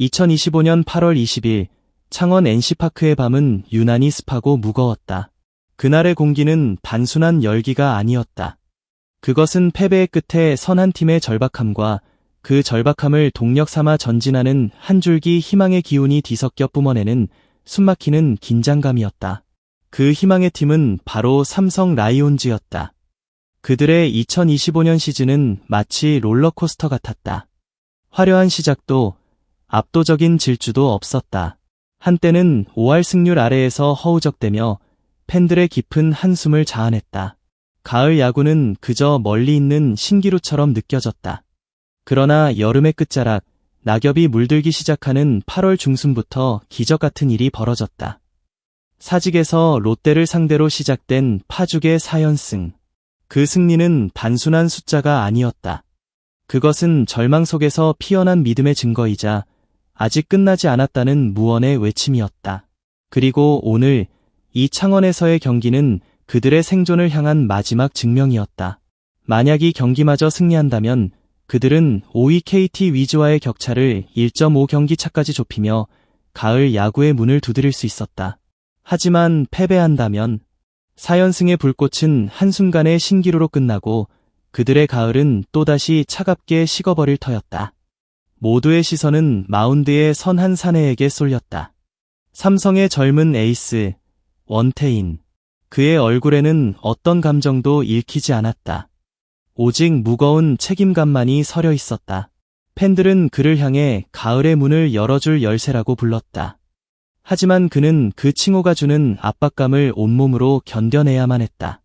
(2025년 8월 20일) 창원 NC파크의 밤은 유난히 습하고 무거웠다. 그날의 공기는 단순한 열기가 아니었다. 그것은 패배의 끝에 선한 팀의 절박함과 그 절박함을 동력 삼아 전진하는 한 줄기 희망의 기운이 뒤섞여 뿜어내는 숨막히는 긴장감이었다. 그 희망의 팀은 바로 삼성 라이온즈였다. 그들의 2025년 시즌은 마치 롤러코스터 같았다. 화려한 시작도 압도적인 질주도 없었다. 한때는 5할 승률 아래에서 허우적대며 팬들의 깊은 한숨을 자아냈다. 가을 야구는 그저 멀리 있는 신기루처럼 느껴졌다. 그러나 여름의 끝자락, 낙엽이 물들기 시작하는 8월 중순부터 기적 같은 일이 벌어졌다. 사직에서 롯데를 상대로 시작된 파죽의 4연승. 그 승리는 단순한 숫자가 아니었다. 그것은 절망 속에서 피어난 믿음의 증거이자 아직 끝나지 않았다는 무언의 외침이었다. 그리고 오늘 이 창원에서의 경기는 그들의 생존을 향한 마지막 증명이었다. 만약 이 경기마저 승리한다면 그들은 5위 KT 위즈와의 격차를 1.5경기 차까지 좁히며 가을 야구의 문을 두드릴 수 있었다. 하지만 패배한다면 4연승의 불꽃은 한순간에 신기루로 끝나고 그들의 가을은 또다시 차갑게 식어버릴 터였다. 모두의 시선은 마운드의 선한 사내에게 쏠렸다. 삼성의 젊은 에이스, 원태인. 그의 얼굴에는 어떤 감정도 읽히지 않았다. 오직 무거운 책임감만이 서려 있었다. 팬들은 그를 향해 가을의 문을 열어줄 열쇠라고 불렀다. 하지만 그는 그 칭호가 주는 압박감을 온몸으로 견뎌내야만 했다.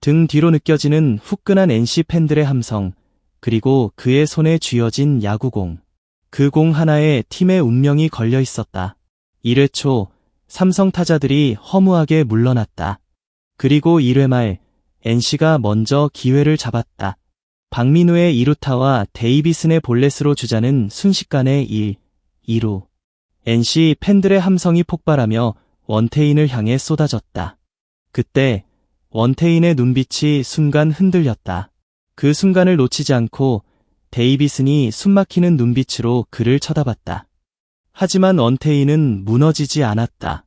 등 뒤로 느껴지는 후끈한 NC 팬들의 함성, 그리고 그의 손에 쥐어진 야구공. 그 공 하나에 팀의 운명이 걸려 있었다. 1회 초, 삼성 타자들이 허무하게 물러났다. 그리고 1회 말, NC가 먼저 기회를 잡았다. 박민우의 2루타와 데이비슨의 볼넷으로 주자는 순식간에 1, 2루. NC 팬들의 함성이 폭발하며 원태인을 향해 쏟아졌다. 그때 원태인의 눈빛이 순간 흔들렸다. 그 순간을 놓치지 않고 데이비슨이 숨막히는 눈빛으로 그를 쳐다봤다. 하지만 원태인은 무너지지 않았다.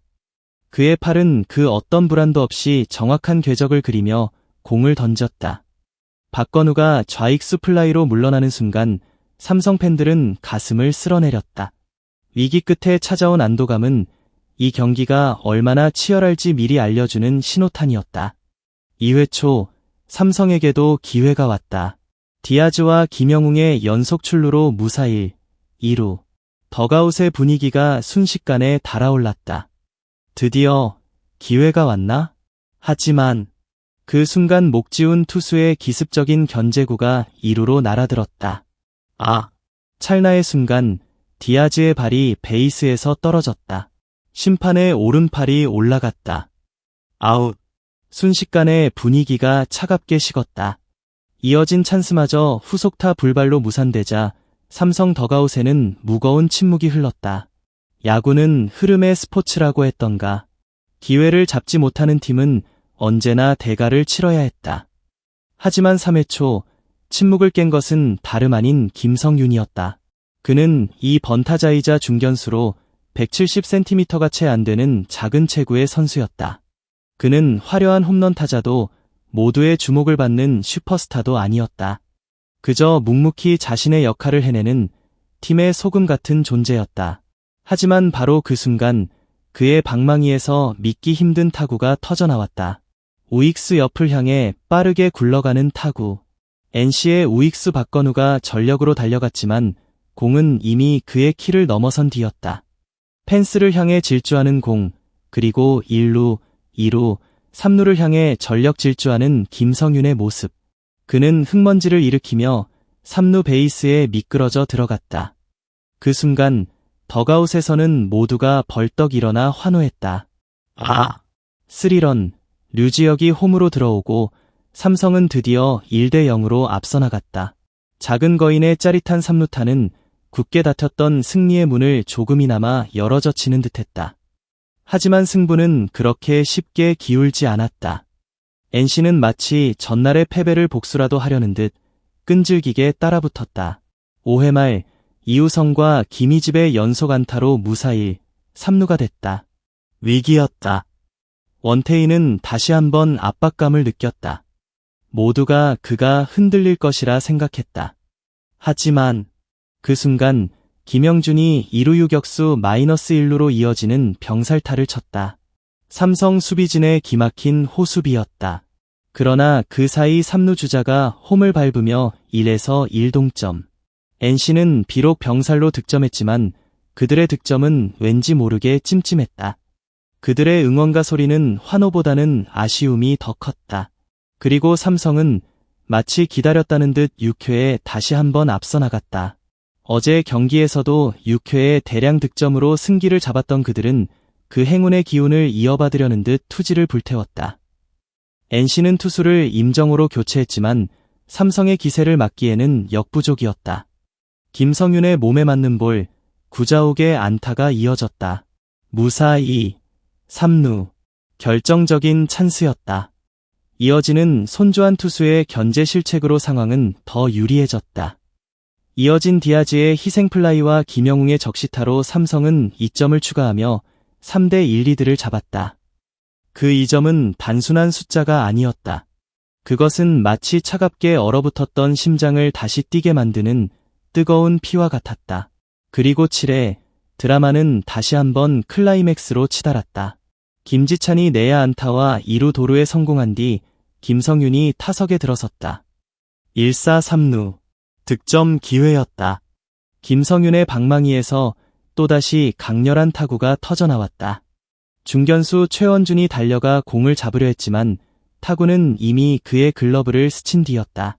그의 팔은 그 어떤 불안도 없이 정확한 궤적을 그리며 공을 던졌다. 박건우가 좌익수 플라이로 물러나는 순간 삼성 팬들은 가슴을 쓸어내렸다. 위기 끝에 찾아온 안도감은 이 경기가 얼마나 치열할지 미리 알려주는 신호탄이었다. 2회 초 삼성에게도 기회가 왔다. 디아즈와 김영웅의 연속 출루로 무사일 2루 더가웃의 분위기가 순식간에 달아올랐다. 드디어 기회가 왔나? 하지만 그 순간 목지운 투수의 기습적인 견제구가 2루로 날아들었다. 아! 찰나의 순간 디아즈의 발이 베이스에서 떨어졌다. 심판의 오른팔이 올라갔다. 아웃. 순식간에 분위기가 차갑게 식었다. 이어진 찬스마저 후속타 불발로 무산되자 삼성 더가웃에는 무거운 침묵이 흘렀다. 야구는 흐름의 스포츠라고 했던가. 기회를 잡지 못하는 팀은 언제나 대가를 치러야 했다. 하지만 3회 초 침묵을 깬 것은 다름 아닌 김성윤이었다. 그는 이 번타자이자 중견수로 170cm가 채 안 되는 작은 체구의 선수였다. 그는 화려한 홈런 타자도 모두의 주목을 받는 슈퍼스타도 아니었다. 그저 묵묵히 자신의 역할을 해내는 팀의 소금 같은 존재였다. 하지만 바로 그 순간 그의 방망이에서 믿기 힘든 타구가 터져나왔다. 우익수 옆을 향해 빠르게 굴러가는 타구. NC의 우익수 박건우가 전력으로 달려갔지만 공은 이미 그의 키를 넘어선 뒤였다. 펜스를 향해 질주하는 공, 그리고 1루, 2루, 3루를 향해 전력 질주하는 김성윤의 모습. 그는 흙먼지를 일으키며 3루 베이스에 미끄러져 들어갔다. 그 순간 더가웃에서는 모두가 벌떡 일어나 환호했다. 아! 스리런, 류지혁이 홈으로 들어오고 삼성은 드디어 1대 0으로 앞서 나갔다. 작은 거인의 짜릿한 삼루타는 굳게 닫혔던 승리의 문을 조금이나마 열어젖히는 듯했다. 하지만 승부는 그렇게 쉽게 기울지 않았다. NC는 마치 전날의 패배를 복수라도 하려는 듯 끈질기게 따라붙었다. 5회 말 이우성과 김희집의 연속 안타로 무사히 3루가 됐다. 위기였다. 원태인은 다시 한번 압박감을 느꼈다. 모두가 그가 흔들릴 것이라 생각했다. 하지만 그 순간 김영준이 2루 유격수 마이너스 1루로 이어지는 병살타를 쳤다. 삼성 수비진의 기막힌 호수비였다. 그러나 그 사이 3루 주자가 홈을 밟으며 1에서 1동점. NC는 비록 병살로 득점했지만 그들의 득점은 왠지 모르게 찜찜했다. 그들의 응원가 소리는 환호보다는 아쉬움이 더 컸다. 그리고 삼성은 마치 기다렸다는 듯 6회에 다시 한번 앞서 나갔다. 어제 경기에서도 6회에 대량 득점으로 승기를 잡았던 그들은 그 행운의 기운을 이어받으려는 듯 투지를 불태웠다. NC는 투수를 임정으로 교체했지만 삼성의 기세를 막기에는 역부족이었다. 김성윤의 몸에 맞는 볼, 구자욱의 안타가 이어졌다. 무사히 3루 결정적인 찬스였다. 이어지는 손주한 투수의 견제 실책으로 상황은 더 유리해졌다. 이어진 디아즈의 희생플라이와 김영웅의 적시타로 삼성은 2점을 추가하며 3대 1 리드를 잡았다. 그 2점은 단순한 숫자가 아니었다. 그것은 마치 차갑게 얼어붙었던 심장을 다시 뛰게 만드는 뜨거운 피와 같았다. 그리고 7회 드라마는 다시 한번 클라이맥스로 치달았다. 김지찬이 내야 안타와 2루 도루에 성공한 뒤 김성윤이 타석에 들어섰다. 1사 3루 득점 기회였다. 김성윤의 방망이에서 또다시 강렬한 타구가 터져나왔다. 중견수 최원준이 달려가 공을 잡으려 했지만 타구는 이미 그의 글러브를 스친 뒤였다.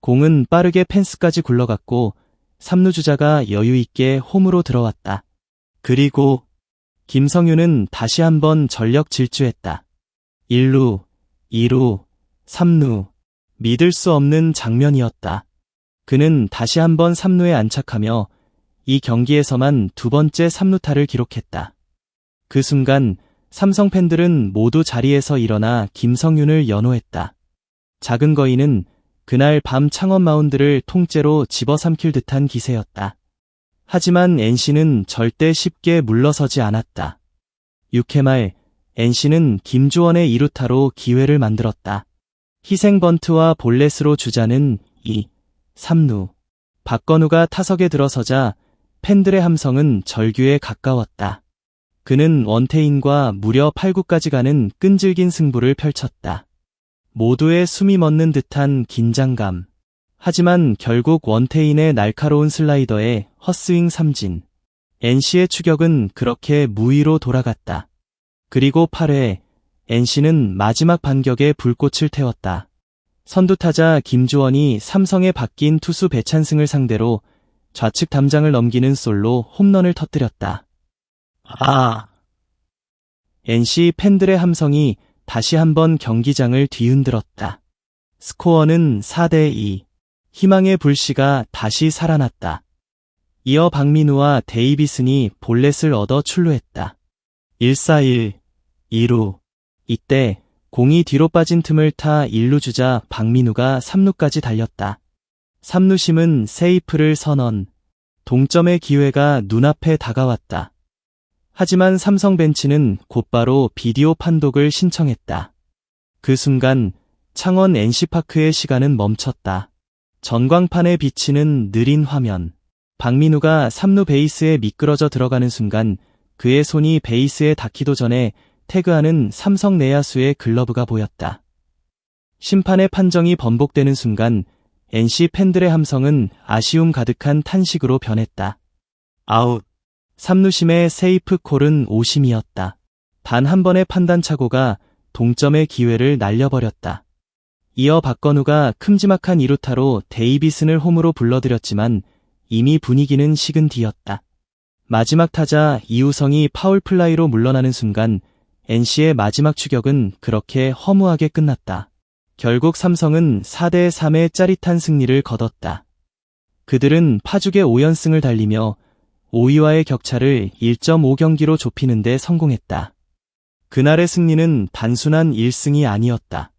공은 빠르게 펜스까지 굴러갔고 3루 주자가 여유 있게 홈으로 들어왔다. 그리고 김성윤은 다시 한번 전력 질주했다. 1루, 2루, 3루, 믿을 수 없는 장면이었다. 그는 다시 한번 3루에 안착하며 이 경기에서만 두 번째 3루타를 기록했다. 그 순간 삼성 팬들은 모두 자리에서 일어나 김성윤을 연호했다. 작은 거인은 그날 밤 창원 마운드를 통째로 집어삼킬 듯한 기세였다. 하지만 NC는 절대 쉽게 물러서지 않았다. 6회 말 NC는 김주원의 2루타로 기회를 만들었다. 희생 번트와 볼넷으로 주자는 2, 3루. 박건우가 타석에 들어서자 팬들의 함성은 절규에 가까웠다. 그는 원태인과 무려 8구까지 가는 끈질긴 승부를 펼쳤다. 모두의 숨이 멎는 듯한 긴장감. 하지만 결국 원태인의 날카로운 슬라이더에 헛스윙 삼진. NC의 추격은 그렇게 무위로 돌아갔다. 그리고 8회 NC는 마지막 반격에 불꽃을 태웠다. 선두타자 김주원이 삼성에 바뀐 투수 배찬승을 상대로 좌측 담장을 넘기는 솔로 홈런을 터뜨렸다. 아! NC 팬들의 함성이 다시 한번 경기장을 뒤흔들었다. 스코어는 4대2. 희망의 불씨가 다시 살아났다. 이어 박민우와 데이비슨이 볼넷을 얻어 출루했다. 1-4-1, 2루. 이때 공이 뒤로 빠진 틈을 타 1루 주자 박민우가 3루까지 달렸다. 3루심은 세이프를 선언. 동점의 기회가 눈앞에 다가왔다. 하지만 삼성 벤치는 곧바로 비디오 판독을 신청했다. 그 순간 창원 NC파크의 시간은 멈췄다. 전광판에 비치는 느린 화면. 박민우가 3루 베이스에 미끄러져 들어가는 순간 그의 손이 베이스에 닿기도 전에 태그하는 삼성 내야수의 글러브가 보였다. 심판의 판정이 번복되는 순간 NC 팬들의 함성은 아쉬움 가득한 탄식으로 변했다. 아웃. 삼루심의 세이프 콜은 오심이었다. 단 한 번의 판단 착오가 동점의 기회를 날려버렸다. 이어 박건우가 큼지막한 2루타로 데이비슨을 홈으로 불러들였지만 이미 분위기는 식은 뒤였다. 마지막 타자 이우성이 파울 플라이로 물러나는 순간 NC의 마지막 추격은 그렇게 허무하게 끝났다. 결국 삼성은 4대 3의 짜릿한 승리를 거뒀다. 그들은 파죽의 5연승을 달리며 5위와의 격차를 1.5경기로 좁히는 데 성공했다. 그날의 승리는 단순한 1승이 아니었다.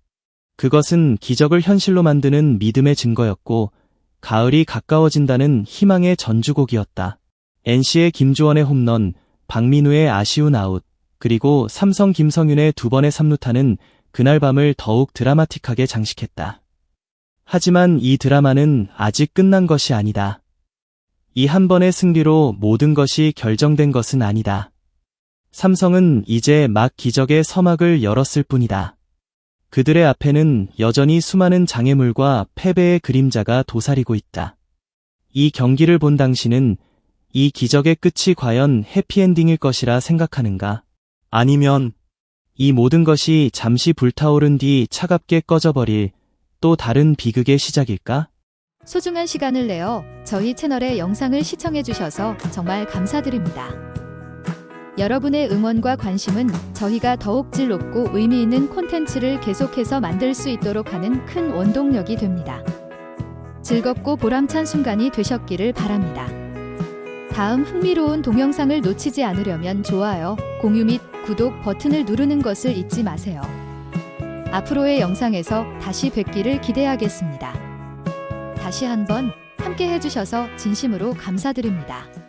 그것은 기적을 현실로 만드는 믿음의 증거였고, 가을이 가까워진다는 희망의 전주곡이었다. NC의 김주원의 홈런, 박민우의 아쉬운 아웃, 그리고 삼성 김성윤의 두 번의 3루타는 그날 밤을 더욱 드라마틱하게 장식했다. 하지만 이 드라마는 아직 끝난 것이 아니다. 이 한 번의 승리로 모든 것이 결정된 것은 아니다. 삼성은 이제 막 기적의 서막을 열었을 뿐이다. 그들의 앞에는 여전히 수많은 장애물과 패배의 그림자가 도사리고 있다. 이 경기를 본 당신은 이 기적의 끝이 과연 해피엔딩일 것이라 생각하는가? 아니면 이 모든 것이 잠시 불타오른 뒤 차갑게 꺼져버릴 또 다른 비극의 시작일까? 소중한 시간을 내어 저희 채널의 영상을 시청해 주셔서 정말 감사드립니다. 여러분의 응원과 관심은 저희가 더욱 질 높고 의미 있는 콘텐츠를 계속해서 만들 수 있도록 하는 큰 원동력이 됩니다. 즐겁고 보람찬 순간이 되셨기를 바랍니다. 다음 흥미로운 동영상을 놓치지 않으려면 좋아요, 공유 및 구독 버튼을 누르는 것을 잊지 마세요. 앞으로의 영상에서 다시 뵙기를 기대하겠습니다. 다시 한번 함께 해주셔서 진심으로 감사드립니다.